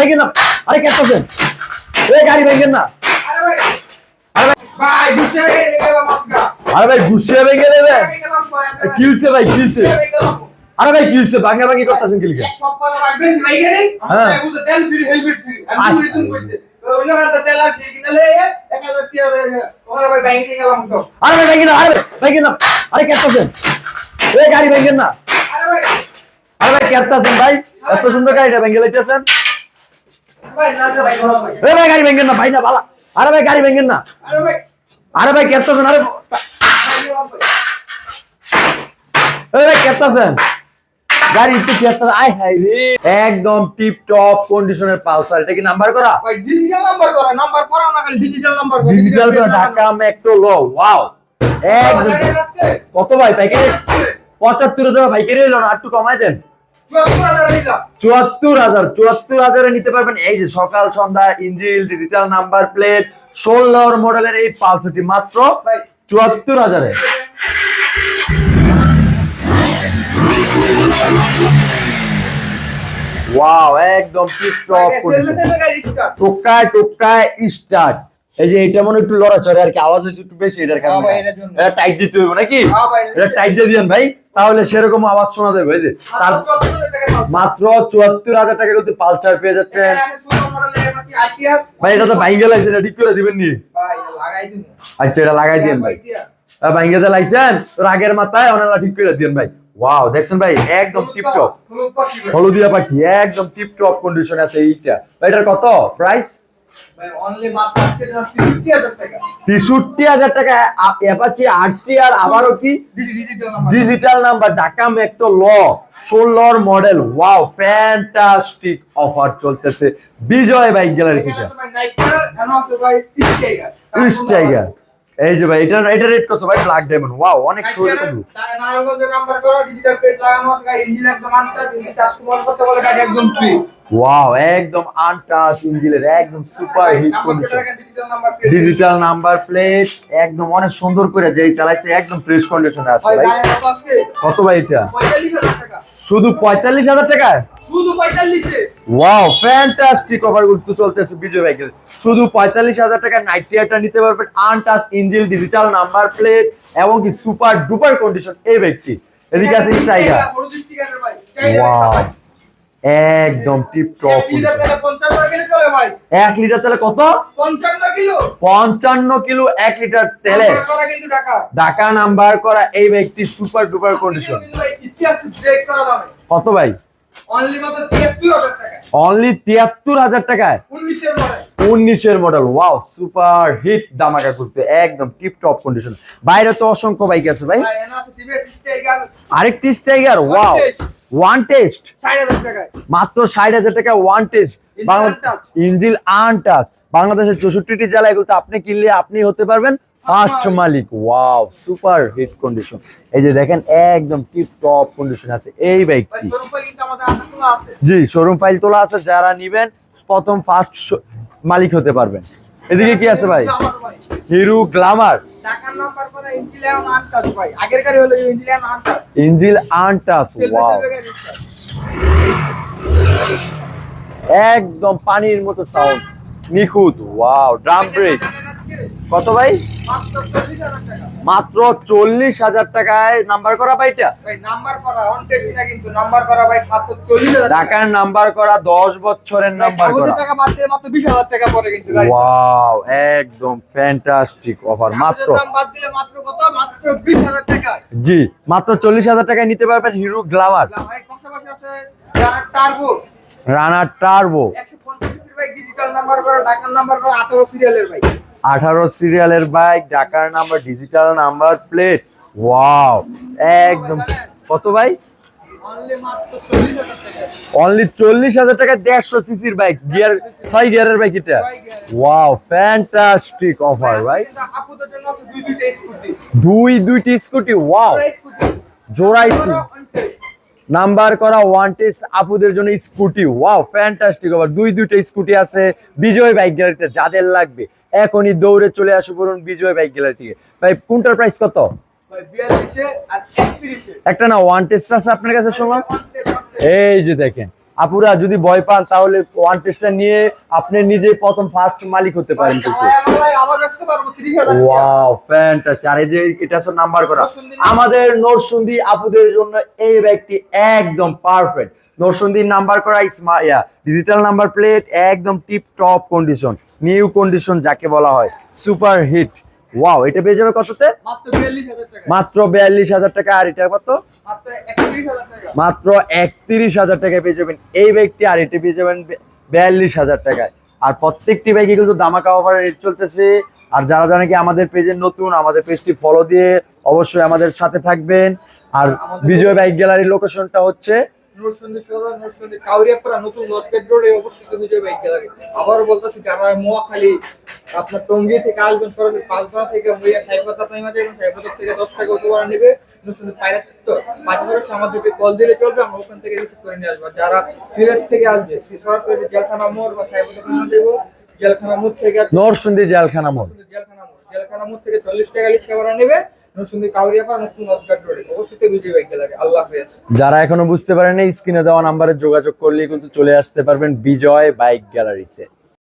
ভাইকেন না আরে গাড়ি না। আরে ভাই ভাই ভাই গুছিয়ে ভেঙে দেবে? গেলাম ভাই। কি হইছে ভাই কি হইছে? আরে ভাই কি ভাঙা ভাঙি করতেছেন কি লিখে? আর ফ্রি কিনলে 1000 টাকা ওখানে ভাই ব্যাংকে গেলাম তো। আরে ভাই ভাইকেন না আরে ভাই ভাইকেন না আরে কেটতেছেন এই গাড়ি না। আরে ভাই। ভাই এত সুন্দর গাড়িটা ভেঙে লাইতেছেন। ভাই যে ভাই ভাই ভাই গাড়ি ভেঙেন না ভাই না ভালো আরে ভাই গাড়ি ভেঙেন না। আরে ভাই। আরে ভাই কেটতেছেন আরে। ভাই ভাই কেটতেছেন গাড়ি একটু কেটতেছেন আয় হাই রে। একদম টিপ টপ কন্ডিশনের পালসার। এটা কি নাম্বার করা? ভাই ডিজিটাল নাম্বার করা। নাম্বার করা না খালি ডিজিটাল নাম্বার ডিজিটাল করা ঢাকা মেট্রো ল। ওয়াও একদম। কত ভাই পাইকারি পঁচাত্তর হাজার পাইকারি এলো না একটু কমাই দেন। চুয়াত্তর হাজার চুয়াত্তর হাজারে নিতে পারবেন। এই যে সকাল সন্ধ্যা ইঞ্জিল ডিজিটাল নাম্বার প্লেট ষোলোর মডেলের এই পালসারটি মাত্র চুয়াত্তর হাজারে। ওয়াও একদম টিপ টপ কন্ডিশন টোকায় টোকায় স্টার্ট এই যে এটা মনে হয় একটু লড়াচড়ে আর কি আওয়াজ হচ্ছে একটু বেশি এটার হ্যাঁ কারণে। এটা টাইট দিতে হবে নাকি? হ্যাঁ এটা টাইট দিয়ে দিয়েন ভাই। তাহলে সেরকম আওয়াজ শোনা যাবে যে তার মাত্র চুয়াত্তর হাজার টাকা কিন্তু পালসার পেয়ে যাচ্ছেন। ভাই এটা তো ভাইঙ্গে লাইছে এটা ঠিক করে দিবেন নি? আচ্ছা এটা লাগাই দিন ভাই। ভাইঙ্গে যে লাইছেন রাগের মাথায় ওনারা ঠিক করে দিন ভাই। ওয়াও দেখছেন ভাই একদম টিপ টপ হলুদিয়া পাখি একদম টিপ টপ কন্ডিশন আছে এইটা। ভাই এটার কত? প্রাইস তেষট্টি হাজার টাকা। অ্যাপাচি আটটি আর আবারও কি? ডিজিটাল নাম্বার ঢাকা মেট্রো ল ষোলোর মডেল ওয়াও ফ্যান্টাস্টিক অফার চলতেছে। বিজয় বাইক গ্যালারি থেকে। ইস্ট টাইগার এই যে ভাই এটা এটা রেট কত ভাই? ব্ল্যাক ডায়মন্ড ওয়াও অনেক সুন্দর কিন্তু। ওয়াও একদম আনটাচ ইঞ্জিনের একদম super hit condition digital number plate একদম অনেক সুন্দর করে যেই চালাইছে একদম ফ্রেশ কন্ডিশনে আছে ভাই কত ভাই এটা? শুধু পঁয়তাল্লিশ হাজার টাকায়? শুধু পঁয়তাল্লিশে। ওয়াও ফ্যান্টাস্টিক অফারগুলো চলতেছে বিজয় ভাইকে। শুধু পঁয়তাল্লিশ হাজার টাকা নাইট টিয়ারটা নিতে পারবেন। Untouch engine digital number plate এবং কি সুপার ডুপার কন্ডিশন এই ব্যক্তি। এদিকে আছে টাইগার ওয়াও একদম টিপ টপ এক লিটার তেলে কত? পঞ্চান্ন কিলো। এক লিটার তেলে। ঢাকা। নাম্বার করা এই ব্যক্তি সুপার ডুপার কন্ডিশন কত ভাই? অনলি তিয়াত্তর হাজার টাকায়। উনিশের মডেল ওয়াও সুপার হিট দামাকা করতে একদম টিপ টপ কন্ডিশন বাইরে তো অসংখ্য বাইক আছে ভাই। আরেকটি টাইগার ওয়াও ওয়ান টেস্ট মাত্র ষাট হাজার টাকা ওয়ান টেস্ট। ইঞ্জিল আনটাস বাংলাদেশের চৌষট্টিটি জেলা এগুলোতে আপনি কিনলে আপনি হতে পারবেন ফার্স্ট মালিক। ওয়াও সুপার হিট কন্ডিশন এই যে দেখেন একদম টিপ টপ কন্ডিশন আছে। এই বাইকটি। জি শোরুম ফাইল তোলা আছে। যারা নিবেন প্রথম ফার্স্ট মালিক হতে পারবেন। এদিকে কি আছে ভাই। Hero Glamour. টাকার নাম্বার করা ইঞ্জিলিয়ান আনটাচ ভাই। আগের গাড়ি হলো ইঞ্জিলিয়ান ইঞ্জিল আনটাস ওয়াও একদম পানির মতো সাউন্ড নিখুঁত ওয়াও ড্রাম ব্রেক কত ভাই? মাত্র চল্লিশ হাজার টাকায় নাম্বার করা 40000 ঢাকার নাম্বার করা দশ বছরের নাম্বার করা। মাত্র মাত্র 20000 টাকা পড়ে কিন্তু গাড়ি ওয়াও একদম ফ্যান্টাস্টিক অফার মাত্র। দাম বাদ দিলে মাত্র কত? মাত্র 20000 টাকা। জি মাত্র চল্লিশ হাজার টাকায় নিতে পারবেন হিরো গ্লামার। Runner turbo. 150 সিসির ভাই ডিজিটাল নাম্বার করা ঢাকার নাম্বার করা 18 সিরিয়ালের ভাই। আঠারো সিরিয়ালের বাইক ঢাকার number digital number plate wow একদম। কত ভাই? অনলি মাত্র 40000 টাকা অনলি চল্লিশ হাজার টাকা দেড়শো সিসির বাইক গিয়ার ছয় গিয়ারের বাইক এটা। ওয়াও ফ্যান্টাস্টিক অফার ভাই দুই দুইটি স্কুটি ওয়াও জোড়া স্কুটি নাম্বার করা ওয়ান টেস্ট আপুদের জন্য স্কুটি ওয়াও ফ্যান্টাস্টিক অফার দুই দুইটা স্কুটি আছে। বিজয় বাইক গ্যালারিতে যাদের লাগবে। এখনই দৌড়ে চলে আসো বলুন বিজয় বাইক গ্যালারি থেকে। ভাই কোনটার প্রাইস কত? ভাই 42 আর 31 একটা না ওয়ান টেস্ট আছে আপনার কাছে শোনা এই যে দেখেন আপুরা যদি ভয় পান তাহলে ওয়ান টেস্টটা নিয়ে আপনি নিজে প্রথম ফার্স্ট মালিক হতে পারেন কিন্তু। ভাই, আমার ভাই, আমার কাছে পারব 30,000 টাকা। ওয়াও ফ্যান্টাস্টিক আর এই যে এটা আছে নাম্বার করা। আমাদের নরসুন্দি আপুদের জন্য এই ব্যাগটি একদম পারফেক্ট নরসুন্দির নাম্বার করা স্মার্ট ইয়া ডিজিটাল নাম্বার প্লেট একদম tip top condition new condition যাকে বলা হয় সুপার হিট ওয়াও এটা পেয়ে যাবে কততে? মাত্র 42,000 টাকা। মাত্র বিয়াল্লিশ হাজার টাকা আর এটা কত? মাত্র 31,000 একত্রিশ হাজার টাকায় পেয়ে যাবেন। এই ব্যাগটি আর এটি পেয়ে যাবেন বিয়াল্লিশ হাজার টাকায়। আর প্রত্যেকটি ব্যাগে কিন্তু দামাকা অফার রেট চলতেছে। আর যারা জানে কি আমাদের পেজের নতুন আমাদের পেজটি ফলো দিয়ে অবশ্যই আমাদের সাথে থাকবেন। আর বিজয় বাইক গ্যালারির লোকেশনটা হচ্ছে। আবারও বলতেছি যারা মোয়াখালী আপনার টঙ্গী থেকে আসবেন সরাসরি পাঁচদোনা থেকে এবং সাইফাতা থেকে দশ টাকা উপহার নেবে। নরসিংদী পায়রা তো পাঁচ হাজার আমাদেরকে কল দিলে চলবে আমরা ওখান থেকে রিসিভ করে নিয়ে আসব। যারা সিলেট থেকে আসবে সরাসরি জেলখানা মোড় বা প্রাইমারি দেবো জেলখানা মোড় থেকে নরসুন্দি জেলখানা মোড়। জেলখানা মোড় জেলখানা মোড় থেকে চল্লিশ টাকা রিক্সা ভাড়া নেবে যারা এখনও বুঝতে পারেনি স্ক্রিনে দেওয়া নাম্বারে যোগাযোগ করলে কিন্তু চলে আসতে পারবেন বিজয় বাইক গ্যালারিতে